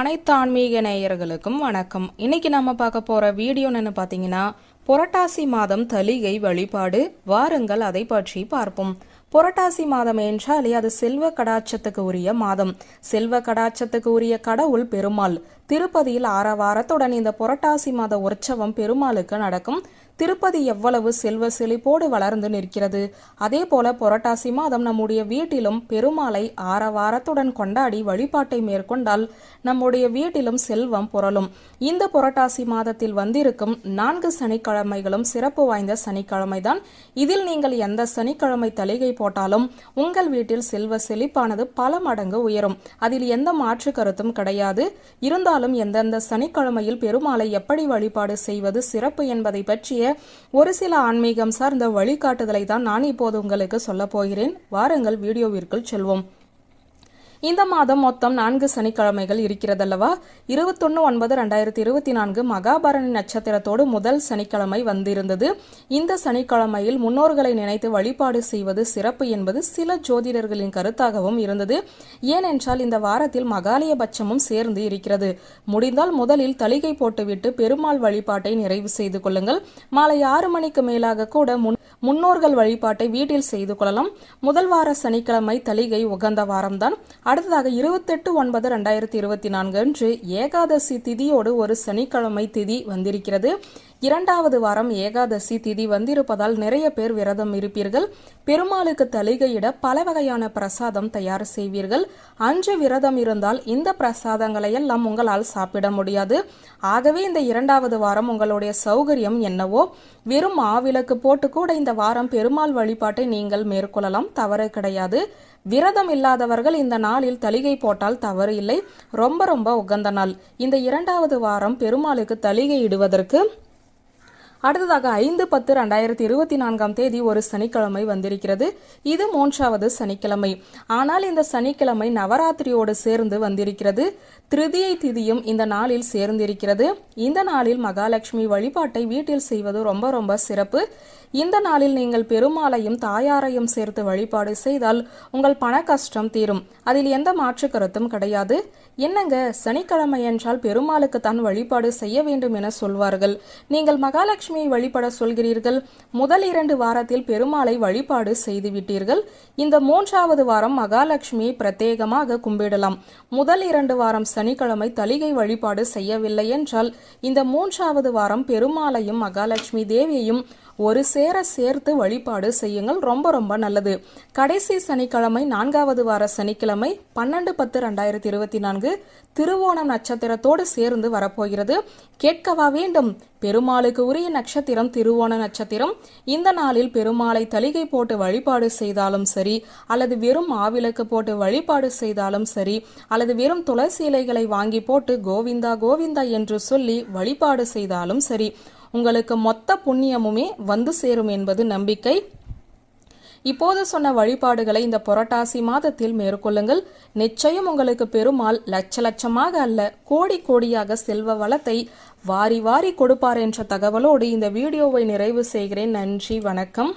அனைத்து ஆன்மீக நேயர்களுக்கும் வணக்கம். இன்னைக்கு நம்ம பார்க்க போற வீடியோன்னு பார்த்தீங்கன்னா புரட்டாசி மாதம் தலிகை வழிபாடு. வாருங்கள் அதை பற்றி பார்ப்போம். புரட்டாசி மாதம் என்றாலே அது செல்வ கடாட்சத்துக்கு உரிய மாதம். செல்வ கடாட்சத்துக்கு உரிய கடவுள் பெருமாள். திருப்பதியில் ஆரவாரத்துடன் இந்த புரட்டாசி மாத உற்சவம் பெருமாளுக்கு நடக்கும். திருப்பதி எவ்வளவு செல்வ செழிப்போடு வளர்ந்து நிற்கிறது. அதே போல புரட்டாசி மாதம் நம்முடைய வீட்டிலும் பெருமாளை ஆரவாரத்துடன் கொண்டாடி வழிபாட்டை மேற்கொண்டால் நம்முடைய வீட்டிலும் செல்வம் புரளும். இந்த புரட்டாசி மாதத்தில் வந்திருக்கும் நான்கு சனிக்கிழமைகளும் சிறப்பு வாய்ந்த சனிக்கிழமைதான். இதில் நீங்கள் எந்த சனிக்கிழமை தலிகை போட்டாலும் உங்கள் வீட்டில் செல்வ செழிப்பானது பல மடங்கு உயரும். அதில் எந்த மாற்று கருத்தும் கிடையாது. இருந்தாலும் எந்தெந்த சனிக்கிழமையில் பெருமாளை எப்படி வழிபாடு செய்வது சிறப்பு என்பதை பற்றிய ஒரு சில ஆன்மீகம் சார்ந்த வழிகாட்டுதலை தான் நான் இப்போது உங்களுக்கு சொல்ல போகிறேன். வாருங்கள் வீடியோவிற்குள் செல்வோம். இந்த மாதம் மொத்தம் நான்கு சனிக்கிழமைகள் இருக்கிறதல்லவா? இருபத்தொன்னு ஒன்பது ரெண்டாயிரத்தி இருபத்தி நான்கு மகாபரணி நட்சத்திரத்தோடு முதல் சனிக்கிழமை வந்திருந்தது. இந்த சனிக்கிழமையில் முன்னோர்களை நினைத்து வழிபாடு செய்வது சிறப்பு என்பது சில ஜோதிடர்களின் கருத்தாகவும் இருந்தது. ஏனென்றால் இந்த வாரத்தில் மகாலயபட்சமும் சேர்ந்து இருக்கிறது. முடிந்தால் முதலில் தளிகை போட்டுவிட்டு பெருமாள் வழிபாட்டை நிறைவு செய்து கொள்ளுங்கள். மாலை ஆறு மணிக்கு மேலாக கூட முன் முன்னோர்கள் வழிபாட்டை வீட்டில் செய்து கொள்ளலாம். முதல் வார சனிக்கிழமை தலிகை உகந்த வாரம்தான். அடுத்ததாக இருபத்தெட்டு ஒன்பது ரெண்டாயிரத்தி இருபத்தி நான்கு அன்று ஏகாதசி திதியோடு ஒரு சனிக்கிழமை திதி வந்திருக்கிறது. இரண்டாவது வாரம் ஏகாதசி திதி வந்திருப்பதால் நிறைய பேர் விரதம் இருப்பீர்கள். பெருமாளுக்கு தலிகையிட பல வகையான பிரசாதம் தயார் செய்வீர்கள். அன்று விரதம் இருந்தால் இந்த பிரசாதங்களை எல்லாம் உங்களால் சாப்பிட முடியாது. ஆகவே இந்த இரண்டாவது வாரம் உங்களுடைய சௌகரியம் என்னவோ வெறும் ஆவிளக்கு போட்டு கூட இந்த வாரம் பெருமாள் வழிபாட்டை நீங்கள் மேற்கொள்ளலாம். தவறு கிடையாது. விரதம் இல்லாதவர்கள் இந்த நாளில் தலிகை போட்டால் தவறு இல்லை. ரொம்ப ரொம்ப உகந்த நாள். இந்த இரண்டாவது வாரம் பெருமாளுக்கு தலிகை இடுவதற்கு அடுத்ததாக ஐந்து பத்து ரெண்டாயிரத்தி இருபத்தி நான்காம் தேதி ஒரு சனிக்கிழமை வந்திருக்கிறது. இது மூன்றாவது சனிக்கிழமை. ஆனால் இந்த சனிக்கிழமை நவராத்திரியோடு சேர்ந்து வந்திருக்கிறது. திருதியை திதியும் இந்த நாளில் சேர்ந்திருக்கிறது. இந்த நாளில் மகாலட்சுமி வழிபாட்டை வீட்டில் செய்வது ரொம்ப ரொம்ப சிறப்பு. இந்த நாளில் நீங்கள் பெருமாளையும் தாயாரையும் சேர்த்து வழிபாடு செய்தால் உங்கள் பண கஷ்டம் தீரும். அதில் எந்த மாற்று கருத்தும் கிடையாது. என்னங்க சனிக்கிழமை என்றால் பெருமாளுக்கு தான் வழிபாடு செய்ய வேண்டும் என சொல்வார்கள். நீங்கள் மகாலட்சுமியை வழிபட சொல்கிறீர்கள். முதல் இரண்டு வாரத்தில் பெருமாளை வழிபாடு செய்து விட்டீர்கள் இந்த மூன்றாவது வாரம் மகாலட்சுமியை பிரத்யேகமாக கும்பிடலாம். முதல் இரண்டு வாரம் சனிக்கிழமை தலிகை வழிபாடு செய்யவில்லை என்றால் இந்த மூன்றாவது வாரம் பெருமாளையும் மகாலட்சுமி தேவியையும் ஒரு சேர சேர்த்து வழிபாடு செய்யுங்கள். ரொம்ப ரொம்ப நல்லது. கடைசி சனிக்கிழமை நான்காவது வார சனிக்கிழமை பன்னெண்டு பத்து ரெண்டாயிரத்தி இருபத்தி நான்கு திருவோணம் நட்சத்திரத்தோடு சேர்ந்து வரப்போகிறது. கேட்கவா வேண்டும். பெருமாளுக்கு உரிய நட்சத்திரம் திருவோண நட்சத்திரம். இந்த நாளில் பெருமாளை தலிகை போட்டு வழிபாடு செய்தாலும் சரி அல்லது வெறும் ஆவிளக்கு போட்டு வழிபாடு செய்தாலும் சரி அல்லது வெறும் துளசி இலைகளை வாங்கி போட்டு கோவிந்தா கோவிந்தா என்று சொல்லி வழிபாடு செய்தாலும் சரி உங்களுக்கு மொத்த புண்ணியமுமே வந்து சேரும் என்பது நம்பிக்கை. இப்போது சொன்ன வழிபாடுகளை இந்த புரட்டாசி மாதத்தில் மேற்கொள்ளுங்கள். நிச்சயம் உங்களுக்கு பெருமாள் லட்ச லட்சமாக அல்ல கோடி கோடியாக செல்வ வளத்தை வாரி வாரி கொடுப்பார் என்ற தகவலோடு இந்த வீடியோவை நிறைவு செய்கிறேன். நன்றி வணக்கம்.